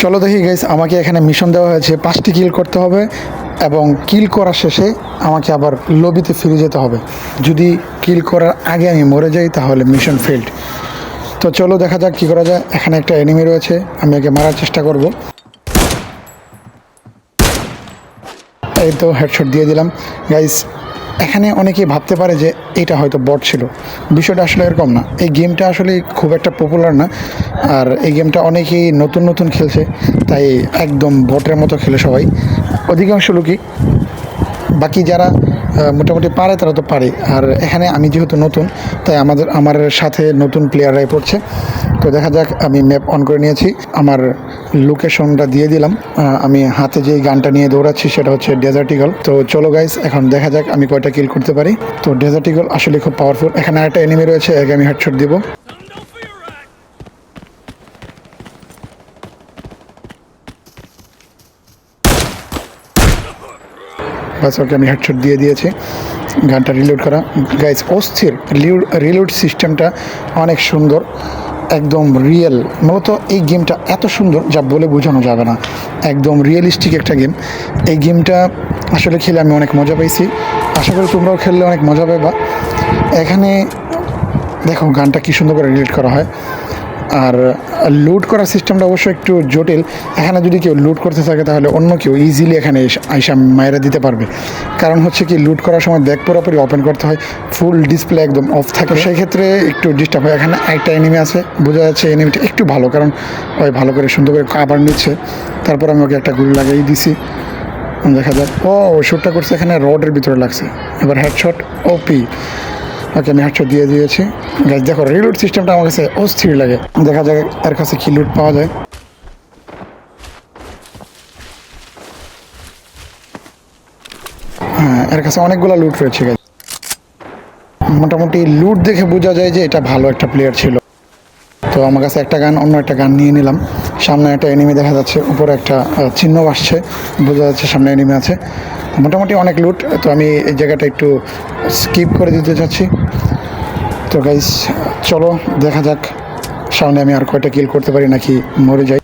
চলো দেখি গাইস আমাকে এখানে মিশন দেওয়া হয়েছে। পাঁচটি কিল করতে হবে এবং কিল করার শেষে আমাকে আবার লবিতে ফিরে যেতে হবে। যদি কিল করার আগে আমি মরে যাই, তাহলে মিশন ফেল্ড তো চলো দেখা যাক কী করা যায়। এখানে একটা এনিমি রয়েছে, আমি একে মারার চেষ্টা করব। এই তো হেডশট দিয়ে দিলাম। গাইস এখানে অনেকেই ভাবতে পারে যে এটা হয়তো বট ছিল। বিষয়টা আসলে এরকম না। এই গেমটা আসলে খুব একটা পপুলার না। আর এই গেমটা অনেকেই নতুন নতুন খেলছে। তাই একদম বটের মতো খেলে সবাই। অধিকাংশ লোকই, বাকি যারা মোটামুটি পারে, তারা তো পারে আর এখানে আমি যেহেতু নতুন, তাই আমাদের, আমার সাথে নতুন প্লেয়াররাই পড়ছে। তো দেখা যাক, আমি ম্যাপ অন করে নিয়েছি। আমার লোকেশনটা দিয়ে দিলাম। আমি হাতে যেই গানটা নিয়ে দৌড়াচ্ছি, সেটা হচ্ছে ডেজার্ট ইগল তো চলো গাইস এখন দেখা যাক আমি কয়টা কিল করতে পারি। তো ডেজার্ট ইগল আসলে খুব পাওয়ারফুল এখানে একটা এনিমি রয়েছে, একে আমি হেডশট দিব। বাস ওকে আমি হেডশট দিয়ে দিয়েছি। গানটা রিলোড করা। গাইজ অস্থির রিলোড সিস্টেমটা অনেক সুন্দর, একদম রিয়েল মূলত এই গেমটা এত সুন্দর যা বলে বোঝানো যাবে না। একদম রিয়েলিস্টিক একটা গেম এই গেমটা আসলে খেলে আমি অনেক মজা পাইছি। আশা করি তোমরাও খেললে অনেক মজা পাবা এখানে দেখো গানটা কি সুন্দর করে রিলেট করা হয়। আর লুট করার সিস্টেমটা অবশ্য একটু জটিল। এখানে যদি কেউ লুট করতে থাকে তাহলে অন্য কেউ ইজিলি এখানে এসে- আইসা মায়েরা দিতে পারবে। কারণ হচ্ছে কি লুট করার সময় ব্যাগ পুরোপুরি ওপেন করতে হয় ফুল ডিসপ্লে একদম অফ থাকে। সেই ক্ষেত্রে একটু ডিস্টার্ব হয়। এখানে একটা এনিমি আছে বোঝা যাচ্ছে এনিমিটা একটু ভালো কারণ ওই ভালো করে সুন্দর করে কাবার নিচ্ছে। তারপর আমি ওকে একটা গুলি লাগিয়ে দিছি। দেখা যাক। ও শ্যুটটা করছে এখানে রডের ভিতরে লাগছে। এবার হেডশট ওপি ওকে আমি হেডশট দিয়ে দিয়েছি। গাছ দেখো রিলুট সিস্টেমটা আমার কাছে অস্থির লাগে। দেখা যাক এর কাছে কি লুট পাওয়া যায়। হ্যাঁ এর কাছে অনেকগুলো লুট রয়েছে গাছ মোটামুটি লুট দেখে বোঝা যায় যে এটা ভালো একটা প্লেয়ার ছিল। তো আমার কাছে একটা গান, অন্য একটা গান নিয়ে নিলাম। সামনে একটা এনিমি দেখা যাচ্ছে, উপরে একটা চিহ্ন আসছে বোঝা যাচ্ছে সামনে এনিমি আছে। মোটামুটি অনেক লুট তো আমি এই জায়গাটা একটু স্কিপ করে দিতে চাচ্ছি। তো গাইস চলো, দেখা যাক, সামনে আমি আর কয়টা কিল করতে পারি নাকি মরে যাই।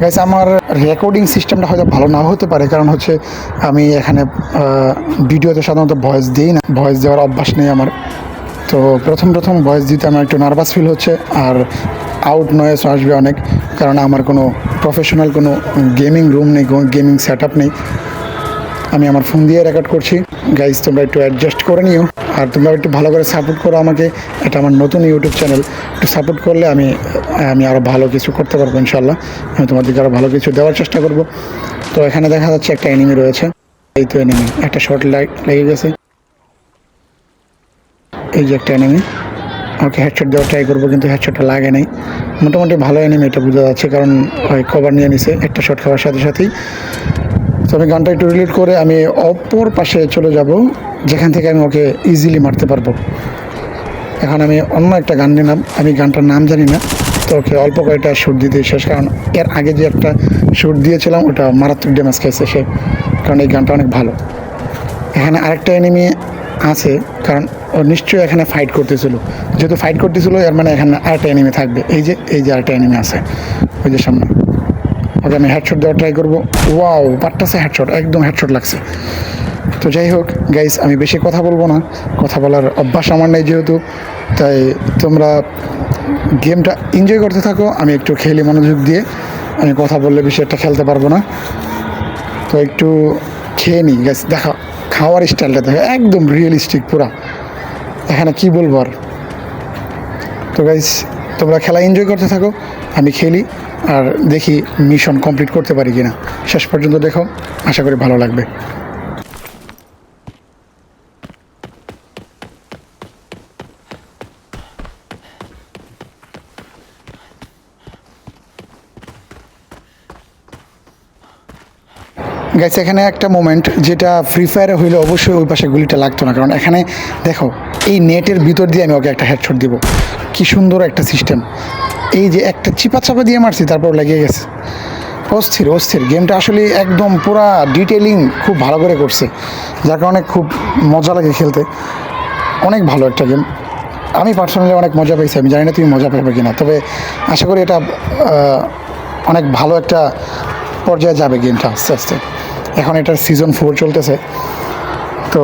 গাইস আমার রেকর্ডিং সিস্টেমটা হয়তো ভালো নাও হতে পারে, কারণ হচ্ছে আমি এখানে ভিডিওতে সাধারণত ভয়েস দিই না। ভয়েস দেওয়ার অভ্যাস নেই আমার। তো প্রথম প্রথম ভয়েস দিতে আমার একটু নার্ভাস ফিল হচ্ছে, আর আউট নয়েস আসবে অনেক, কারণ আমার কোনো প্রফেশনাল কোনো গেমিং রুম নেই গেমিং সেট নেই। আমি আমার ফোন দিয়ে রেকর্ড করছি। গাইজ তোমরা একটু অ্যাডজাস্ট করে নিও আর তোমরা একটু ভালো করে সাপোর্ট করো আমাকে। এটা আমার নতুন ইউটিউব চ্যানেল একটু সাপোর্ট করলে আমি আমি আরও ভালো কিছু করতে পারব ইনশাল্লাহ আমি তোমাদেরকে আরও ভালো কিছু দেওয়ার চেষ্টা করব। তো এখানে দেখা যাচ্ছে একটা এনিমি রয়েছে। এই তো এনিমি একটা শর্ট লেগে গেছে। এই যে একটা এনিমি ওকে হেডশট দেওয়ার ট্রাই করব, কিন্তু হেডশটটা লাগে নাই। মোটামুটি ভালো এনিমি এটা বোঝা যাচ্ছে, কারণ ওই কভার নিয়ে নিছে, একটা শট খাওয়ার সাথে সাথেই। তো আমি গানটা একটু রিলেট করে আমি অপর পাশে চলে যাব, যেখান থেকে আমি ওকে ইজিলি মারতে পারব। এখন আমি অন্য একটা গান নিলাম, আমি গানটার নাম জানি না, তো ওকে অল্প কয়েকটা শ্যুট দিতে শেষ, কারণ এর আগে যে একটা শ্যুট দিয়েছিলাম, ওটা মারাত্মক ড্যামেজ খাইছে সে, কারণ এই গানটা অনেক ভালো। এখানে আরেকটা এনিমি আছে, কারণ ও নিশ্চয়ই এখানে ফাইট করতেছিল। যেহেতু ফাইট করতেছিল, এর মানে এখানে আরেকটা এনিমি থাকবে। এই যে এই যে আরেকটা এনিমি আছে, ওই যে সামনে। ওকে আমি হেডশট দেওয়ার ট্রাই করব। ওয়াও পাট্টাসে হেডশট একদম হেডশট লাগছে। তো যাই হোক গাইস আমি বেশি কথা বলব না। কথা বলার অভ্যাস আমার নেই যেহেতু। তাই তোমরা গেমটা এনজয় করতে থাকো, আমি একটু খেলি মনোযোগ দিয়ে। আমি কথা বললে বেশি একটা খেলতে পারব না। তো একটু খেয়ে নিই গাইস দেখা, খাওয়ার স্টাইলটা দেখো, একদম রিয়েলিস্টিক পুরা। এখানে কি বলব আর? তো গাইস তোমরা খেলা এনজয় করতে থাকো, আমি খেলি। আর দেখি মিশন কমপ্লিট করতে পারি কিনা। শেষ পর্যন্ত দেখো, আশা করি ভালো লাগবে। গাইছে এখানে একটা মোমেন্ট যেটা ফ্রি ফায়ারে হইলে অবশ্যই ওই পাশে গুলিটা লাগতো না, কারণ এখানে দেখো, এই নেটের ভিতর দিয়ে আমি ওকে একটা হেডশট দিব। কি সুন্দর একটা সিস্টেম এই যে একটা চিপা চাপা দিয়ে মারছি, তারপর লেগে গেছে। অস্থির অস্থির। গেমটা আসলে একদম পুরা ডিটেলিং খুব ভালো করে করছে যার কারণে খুব মজা লাগে খেলতে। অনেক ভালো একটা গেম আমি পার্সোনালি অনেক মজা পেয়েছি, আমি জানি না তুমি মজা পাবে কিনা, তবে আশা করি এটা অনেক ভালো একটা পর্যায়ে যাবে গেমটা আস্তে আস্তে। এখন এটার সিজন ফোর চলতেছে। তো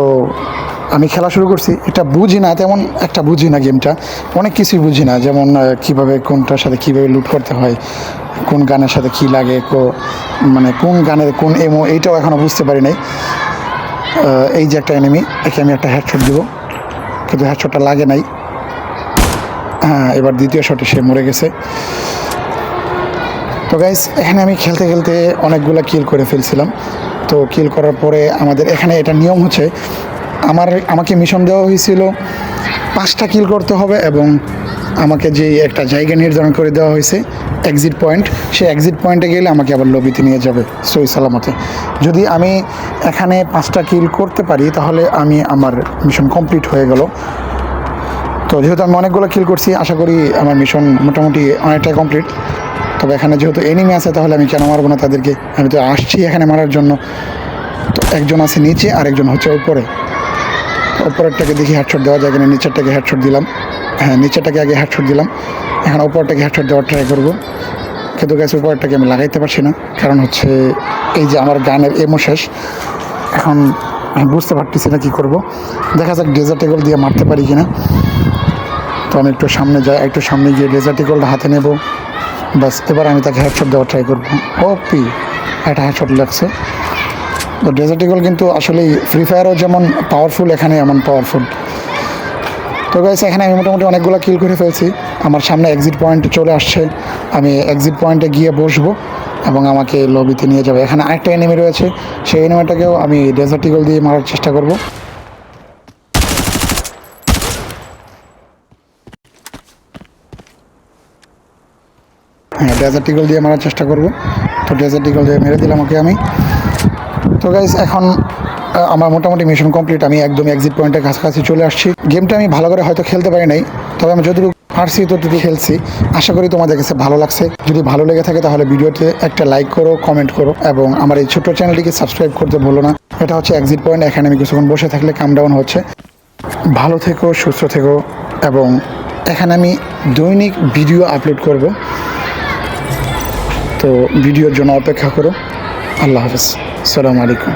আমি খেলা শুরু করছি, এটা বুঝি না, তেমন একটা বুঝি না গেমটা অনেক কিছুই বুঝি না, যেমন কীভাবে কোনটার সাথে কীভাবে লুট করতে হয়, কোন গানের সাথে কি লাগে, কো মানে কোন গানের, কোন এমো এইটাও এখনও বুঝতে পারি নাই। এই যে একটা এনিমি একে আমি একটা হেডশট দিব, কিন্তু হেডশটটা লাগে নাই। হ্যাঁ এবার দ্বিতীয় শটে সে মরে গেছে। তো গাইস এখানে আমি খেলতে খেলতে অনেকগুলো কিল করে ফেলছিলাম। তো কিল করার পরে আমাদের এখানে এটা নিয়ম হচ্ছে আমার আমাকে মিশন দেওয়া হয়েছিল। পাঁচটা কিল করতে হবে এবং আমাকে যে একটা জায়গা নির্ধারণ করে দেওয়া হয়েছে এক্সিট পয়েন্ট সেই এক্সিট পয়েন্টে গেলে আমাকে আবার লবিতে নিয়ে যাবে, সই সালামতে। যদি আমি এখানে পাঁচটা কিল করতে পারি, তাহলে আমি আমার মিশন কমপ্লিট হয়ে গেল। তো যেহেতু আমি অনেকগুলো কিল করছি, আশা করি আমার মিশন মোটামুটি অনেকটাই কমপ্লিট তবে এখানে যেহেতু এনিমি আছে, তাহলে আমি কেন মারবো না তাদেরকে? আমি তো আসছি এখানে মারার জন্য। তো একজন আছে নিচে আর একজন হচ্ছে উপরে। উপরেরটাকে দেখি হেডশট দেওয়া যায় কিনা, নিচেরটাকে হেডশট দিলাম। হ্যাঁ নিচেরটাকে আগে হেডশট দিলাম। এখন উপরটাকে হেডশট দেওয়ার ট্রাই করব। কিন্তু গ্যাস উপরটাকে আমি লাগাইতে পারছি না। কারণ হচ্ছে এই যে আমার গানের এমো শেষ। এখন আমি বুঝতে পারতেছি না কী করব। দেখা যাক ডেজার্ট এগল দিয়ে মারতে পারি কিনা। তো আমি একটু সামনে যাই, একটু সামনে গিয়ে ডেজার্ট ইগলটা হাতে নেব। ব্যাস, এবার আমি তাকে হেডশট দেওয়ার ট্রাই করব। ও পি, একটা হেডশট লাগছে। তো ডেজার্ট ইগল কিন্তু আসলেই ফ্রি ফায়ারও যেমন পাওয়ারফুল এখানে এমন পাওয়ারফুল তো গাইস এখানে আমি মোটামুটি অনেকগুলো কিল করে ফেলছি। আমার সামনে এক্সিট পয়েন্ট চলে আসছে। আমি এক্সিট পয়েন্টে গিয়ে বসবো এবং আমাকে লবিতে নিয়ে যাবে। এখানে আরেকটা এনিমি রয়েছে। সেই এনিমিটাকেও আমি ডেজার্ট ইগল দিয়ে মারার চেষ্টা করব। হ্যাঁ ডেজার্ট ইগল দিয়ে মারার চেষ্টা করব। তো ডেজার্ট ইগল দিয়ে মেরে দিলাম ওকে আমি। তো গাইজ এখন আমার মোটামুটি মিশন কমপ্লিট আমি একদম এক্সিট পয়েন্টের কাছাকাছি চলে আসছি। গেমটা আমি ভালো করে হয়তো খেলতে পারি নাই। তবে আমি যতটুকু পারছি ততটুকু খেলছি। আশা করি তোমাদের কাছে ভালো লাগছে। যদি ভালো লেগে থাকে, তাহলে ভিডিওতে একটা লাইক করো কমেন্ট করো এবং আমার এই ছোট্ট চ্যানেলটিকে সাবস্ক্রাইব করতে ভুলো না। এটা হচ্ছে এক্সিট পয়েন্ট এখানে আমি কিছুক্ষণ বসে থাকলে কাম ডাউন হচ্ছে। ভালো থেকো, সুস্থ থেকো এবং এখানে আমি দৈনিক ভিডিও আপলোড করব। তো ভিডিওর জন্য অপেক্ষা করো। আল্লাহ হাফেজ। আসসালামু আলাইকুম।